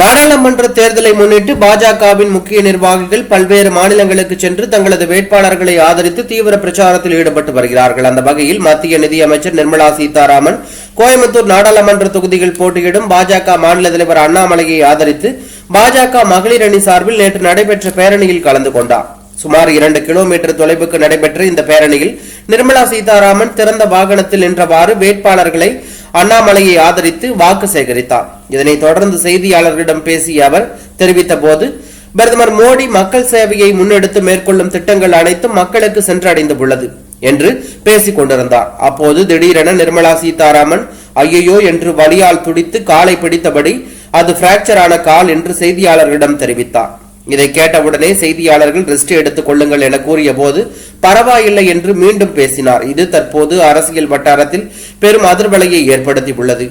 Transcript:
நாடாளுமன்ற தேர்தலை முன்னிட்டு பாஜகவின் முக்கிய நிர்வாகிகள் பல்வேறு மாநிலங்களுக்கு சென்று தங்களது வேட்பாளர்களை ஆதரித்து தீவிர பிரச்சாரத்தில் ஈடுபட்டு வருகிறார்கள். அந்த வகையில் மத்திய நிதியமைச்சர் நிர்மலா சீதாராமன் கோயம்புத்தூர் நாடாளுமன்ற தொகுதியில் போட்டியிடும் பாஜக மாநில தலைவர் அண்ணாமலையை ஆதரித்து பாஜக மகளிர் அணி சார்பில் நேற்று நடைபெற்ற பேரணியில் கலந்து கொண்டார். சுமார் இரண்டு கிலோமீட்டர் தொலைவுக்கு நடைபெற்ற இந்த பேரணியில் நிர்மலா சீதாராமன் திறந்த வாகனத்தில் நின்றவாறு வேட்பாளர்களை அண்ணாமலையை ஆதரித்து வாக்கு சேகரித்தார். இதனை தொடர்ந்து செய்தியாளர்களிடம் பேசிய அவர் தெரிவித்த போது பிரதமர் மோடி மக்கள் சேவையை முன்னெடுத்து மேற்கொள்ளும் திட்டங்கள் அனைத்தும் மக்களுக்கு சென்றடைந்துள்ளது என்று பேசிக் கொண்டிருந்தார். அப்போது திடீரென நிர்மலா சீதாராமன் ஐயையோ என்று வலியால் துடித்து காலை பிடித்தபடி அது பிராக்சர் ஆன கால் என்று செய்தியாளர்களிடம் தெரிவித்தார். இதை கேட்டவுடனே செய்தியாளர்கள் ரெஸ்ட் எடுத்துக் கொள்ளுங்கள் என கூறிய போது பரவாயில்லை என்று மீண்டும் பேசினார். இது தற்போது அரசியல் வட்டாரத்தில் பெரும் அதிர்வலையை ஏற்படுத்தியுள்ளது.